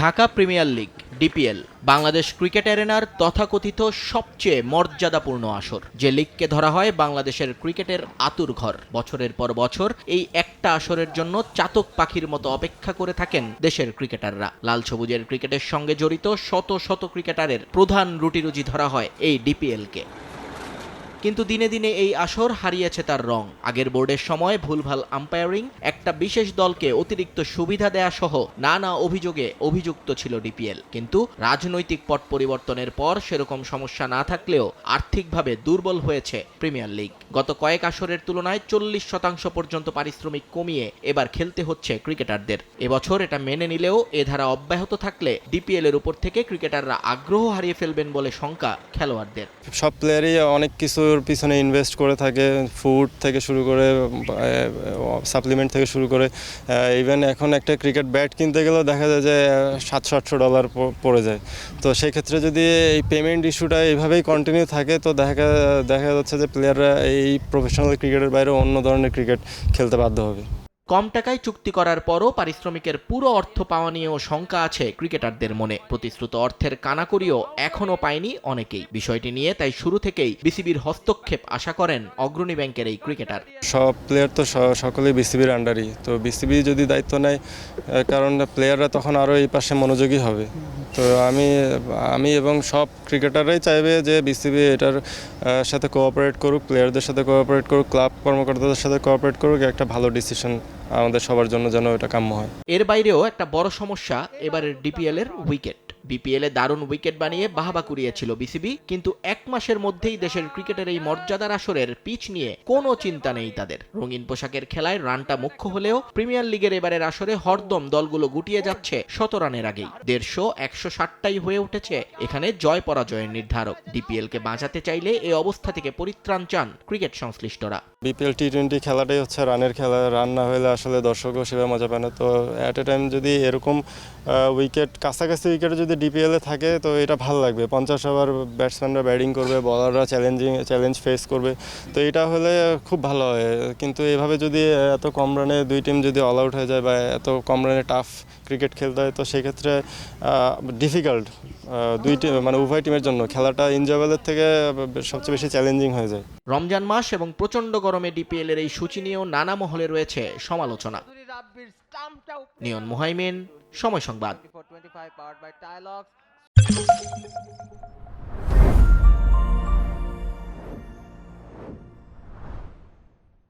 Dhaka premier league, DPL, Bangladesh cricket অ্যারেনার তথাকথিত সবচেয়ে মর্যাদাপূর্ণ আসর, যে লিগকে ধরা হয় বাংলাদেশের ক্রিকেটের আতুর ঘর। বছরের পর বছর এই একটা আসরের জন্য চাতক পাখির মতো অপেক্ষা করে থাকেন দেশের ক্রিকেটাররা। লাল সবুজের ক্রিকেটের সঙ্গে জড়িত শত শত ক্রিকেটারের প্রধান রুটিরুজি ধরা হয় এই ডিপিএলকে। কিন্তু দিনে দিনে এই আসর হারিয়েছে তার রং। আগের বোর্ডের সময় ভুলভাল আম্পায়ারিং একটা বিশেষ দলকে অতিরিক্ত সুবিধা দেয়া সহ নানা অভিযোগে অভিযুক্ত ছিল ডিপিএল। কিন্তু রাজনৈতিক পট পরিবর্তনের পর সেরকম সমস্যা না থাকলেও আর্থিকভাবে দুর্বল হয়েছে প্রিমিয়ার লিগ। গত কয়েক আসরের তুলনায় চল্লিশ শতাংশ পর্যন্ত পারিশ্রমিক কমিয়ে এবার খেলতে হচ্ছে ক্রিকেটারদের। এবছর এটা মেনে নিলেও এ ধারা অব্যাহত থাকলে ডিপিএল এর উপর থেকে ক্রিকেটাররা আগ্রহ হারিয়ে ফেলবেন বলে শঙ্কা খেলোয়াড়দের। সব প্লেয়ারই অনেক কিছুর পিছনে ইনভেস্ট করে থাকে ফুড থেকে শুরু করে সাপ্লিমেন্ট থেকে শুরু করে ইভেন এখন একটা ক্রিকেট ব্যাট কিনতে গেলেও দেখা যায় যে সাতশো আটশো ডলার পড়ে যায়। তো সেক্ষেত্রে যদি এই পেমেন্ট ইস্যুটা এইভাবেই কন্টিনিউ থাকে, তো দেখা দেখা যাচ্ছে যে প্লেয়াররা এই প্রফেশনাল ক্রিকেটের বাইরে অন্য ধরনের ক্রিকেট খেলতে বাধ্য হবে। কম টাকায় চুক্তি করার পরও পারিশ্রমিকের পুরো অর্থ পাওয়া নিয়েও শঙ্কা আছে ক্রিকেটারদের মনে। প্রতিশ্রুত অর্থের কানাকড়িও এখনও পায়নি অনেকেই। বিষয়টি নিয়ে তাই শুরু থেকেই বিসিবির হস্তক্ষেপ আশা করেন অগ্রণী ব্যাংকের এই ক্রিকেটার। সব প্লেয়ার তো সকলেই বিসিবির আন্ডারই তো বিসিবি যদি দায়িত্ব নেয় কারণ প্লেয়াররা তখন আরও এই পাশে মনোযোগী হবে। তো আমি আমি এবং সব ক্রিকেটাররাই চাইবে যে বিসিবি এটার সাথে কোঅপারেট করুক প্লেয়ারদের সাথে কোঅপারেট করুক ক্লাব কর্মকর্তাদের সাথে কোঅপারেট করুক, একটা ভালো ডিসিশন আমাদের সবার জন্য যেন এটা কাম্য হয়। এর বাইরেও একটা বড় সমস্যা এবারের ডিপিএল এর উইকেট বিপিএল এ দারুণ উইকেট বানিয়ে বাহাবা কুড়িয়েছিল বিসিবি কিন্তু এক মাসের মধ্যেই দেশের ক্রিকেটের এই মর্যাদার আসরের পিচ নিয়ে কোনো চিন্তা নেই তাদের। রঙিন পোশাকের খেলায় রানটা মুখ্য হলেও প্রিমিয়ার লিগের এবারের আসরে হরদম দলগুলো গুটিয়ে যাচ্ছে শত রানের আগেই। দেড়শো, একশো ষাটটাই হয়ে উঠেছে এখানে জয় পরাজয়ের নির্ধারক। ডিপিএল কে বাঁচাতে চাইলে এই অবস্থা থেকে পরিত্রাণ চান ক্রিকেট সংশ্লিষ্টরা। বিপিএল টি টোয়েন্টি খেলাটাই হচ্ছে রানের খেলা। রান না হলে আসলে দর্শকও সেভাবে মজা পায় না। তো অ্যাট এ টাইম যদি এরকম উইকেট কাছাকাছি উইকেটে যদি ডিপিএলে থাকে, তো এটা ভালো লাগবে। পঞ্চাশ ওভার ব্যাটসম্যানরা ব্যাটিং করবে বলাররা চ্যালেঞ্জিং চ্যালেঞ্জ ফেস করবে। তো এটা হলে খুব ভালো হয়। কিন্তু এভাবে যদি এত কম রানে দুই টিম যদি অল আউট হয়ে যায় বা এত কম রানে টাফ ক্রিকেট খেলতে হয়, তো সেক্ষেত্রে ডিফিকাল্ট দুই টিম মানে উভয় টিমের জন্য। খেলাটা এনজয়েবলের থেকে সবচেয়ে বেশি চ্যালেঞ্জিং হয়ে যায়। রমজান মাস এবং প্রচণ্ড গরমে ডিপিএল এর এই সূচি নিয়েও নানা মহলে রয়েছে সমালোচনা। নিয়ন মুহাইমিন সময় সংবাদ।